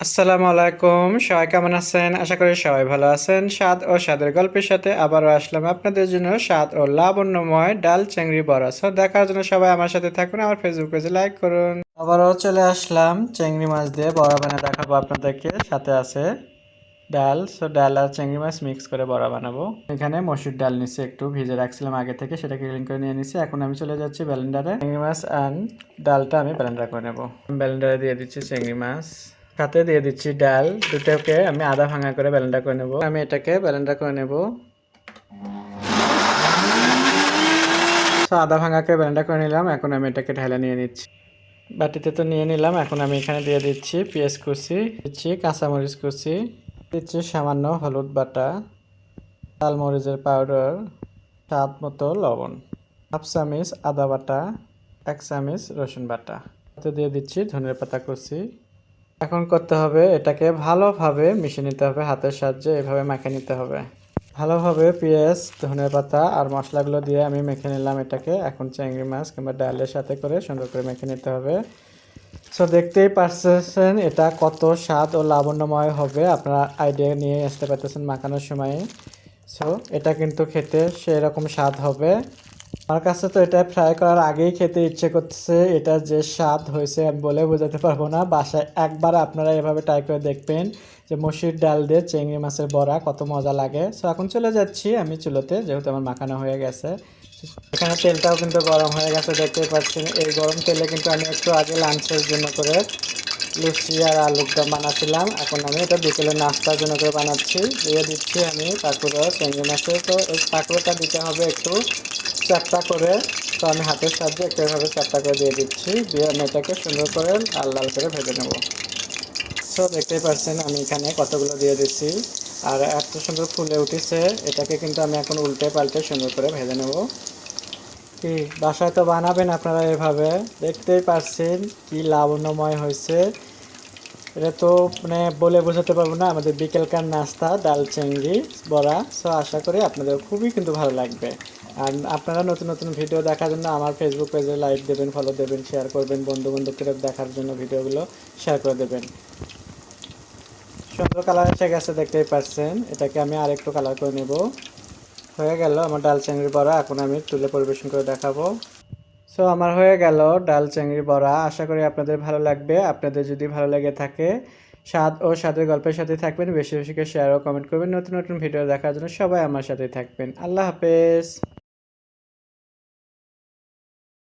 আসসালামু আলাইকুম। সবাই কেমন আছেন? আশা করি সবাই ভালো আছেন। স্বাদ ও স্বাদের গল্পের সাথে আবারও আসলাম আপনাদের জন্য স্বাদ ও লাবণ্যময় ডাল চিংড়ি বড়া। সো দেখার জন্য সবাই আমার সাথে থাকুন, আমার ফেসবুক পেজে লাইক করুন। আবারও চলে আসলাম চিংড়ি মাছ দিয়ে বড়া বানিয়ে দেখাবো আপনাদেরকে। সাথে আছে ডাল। সো ডাল আর চিংড়ি মাছ মিক্স করে বড়া বানাবো। এখানে মসুর ডাল নিচ্ছি একটু ভিজে রাখছিলাম আগে থেকে, সেটাকে ক্লিন করে নিয়ে নিচ্ছি এখন আমি চলে যাচ্ছি ব্যালেন্ডারে চিংড়ি মাছ অ্যান্ড ডালটা আমি ব্যালেন্ডার করে নেব। ব্যালেন্ডারে দিয়ে দিচ্ছি চিংড়ি মাছ। সাথে দিয়ে দিচ্ছি ডাল। দুটোকে আমি আধা ভাঙা করে ব্যালেন্ডার করে নেব। আমি এটাকে ব্যালেন্ডার করে নেব। তো আধা ভাঙাকে ব্যালেন্ডার করে নিলাম। এখন আমি এটাকে ঢেলে নিয়ে নিচ্ছি। বাটিতে তো নিয়ে নিলাম। এখন আমি এখানে দিয়ে দিচ্ছি পেঁয়াজ কুচি, দিচ্ছি কাঁচামরিচ কুচি, দিচ্ছি সামান্য হলুদ বাটা, লাল মরিচের পাউডার, স্বাদ মতো লবণ, হাফ চামিচ আদা বাটা, এক চামিচ রসুন বাটা। দিয়ে দিচ্ছি ধনের পাতা কুচি এখন করতে হবে এটাকে ভালোভাবে মিশিয়ে নিতে হবে হাতের সাহায্যে, এভাবে মেখে নিতে হবে। ভালোভাবে পেঁয়াজ ধনে পাতা আর মশলাগুলো দিয়ে আমি মেখে নিলাম এটাকে। এখন চিংড়ি মাছ কিংবা ডালের সাথে করে সুন্দর করে মেখে নিতে হবে। সো দেখতেই পারতেছেন এটা কত স্বাদ ও লাবণ্যময় হবে। আপনারা আইডিয়া নিয়ে আসতে পারতেছেন মাখানোর সময়। সো এটা কিন্তু খেতে সেরকম স্বাদ হবে। আমার কাছে তো এটা ফ্রাই করার আগেই খেতে ইচ্ছে করতেছে। এটা যে স্বাদ হয়েছে আমি বলে বোঝাতে পারব না। বাসায় একবার আপনারা এভাবে ট্রাই করে দেখবেন যে মসুর ডাল দিয়ে চিংড়ি মাছের বড়া কত মজা লাগে। সো এখন চলে যাচ্ছি আমি চুলোতে, যেহেতু আমার মাখানো হয়ে গেছে। এখানে তেলটাও কিন্তু গরম হয়ে গেছে দেখতে পাচ্ছেন। এই গরম তেলে কিন্তু আমি একটু আগে লাঞ্চের জন্য করে লুচি আর আলুর দম বানাচ্ছিলাম এখন আমি এটা বিকেলে নাস্তার জন্য করে বানাচ্ছি। দিয়ে দিচ্ছি আমি পাকুড়ো, চিংড়ি মাছের। তো, এই পাকুড়োটা দিতে হবে একটু। চ্যাপটা করে, তো আমি হাতের সাহায্যে একটু এভাবে করে দিয়ে দিচ্ছি। দিয়ে আমি এটাকে সুন্দর করে লাল লাল করে ভেজে নেব। সো দেখতেই পাচ্ছেন, আমি এখানে কতগুলো দিয়ে দিচ্ছি। আর এত সুন্দর ফুলে উঠেছে, এটাকে কিন্তু আমি এখন উল্টে পাল্টে সুন্দর করে ভেজে নেব। কি, বাসায় তো বানাবেন আপনারা এভাবে। দেখতেই পাচ্ছেন, কি লাবণ্যময় হয়েছে। এটা তো মানে বলে বোঝাতে পারব না, আমাদের বিকেলকার নাস্তা, ডাল, চিংড়ি, বড়া। সো আশা করি আপনাদের খুবই কিন্তু ভালো লাগবে। আর আপনারা নতুন নতুন ভিডিও দেখার জন্য আমার ফেসবুক পেজে লাইক দেবেন ফলো দেবেন শেয়ার করবেন বন্ধু বান্ধবকে দেখার জন্য ভিডিওগুলো শেয়ার করে দেবেন। সুন্দর কালার এসে গেছে, দেখতেই পাচ্ছেন। এটাকে আমি আরেকটু কালার করে নেব। হয়ে গেল আমার ডাল, চিংড়ি, বড়া। এখন আমি তুলে পরিবেশন করে দেখাবো। সো আমার হয়ে গেল ডাল, চিংড়ি, বড়া। আশা করি আপনাদের ভালো লাগবে। আপনাদের যদি ভালো লেগে থাকে, স্বাদ ও স্বাদের গল্পের সাথে থাকবেন। বেশি বেশি শেয়ার ও কমেন্ট করবেন। নতুন নতুন ভিডিও দেখার জন্য সবাই আমার সাথে থাকবেন। আল্লাহ হাফেজ।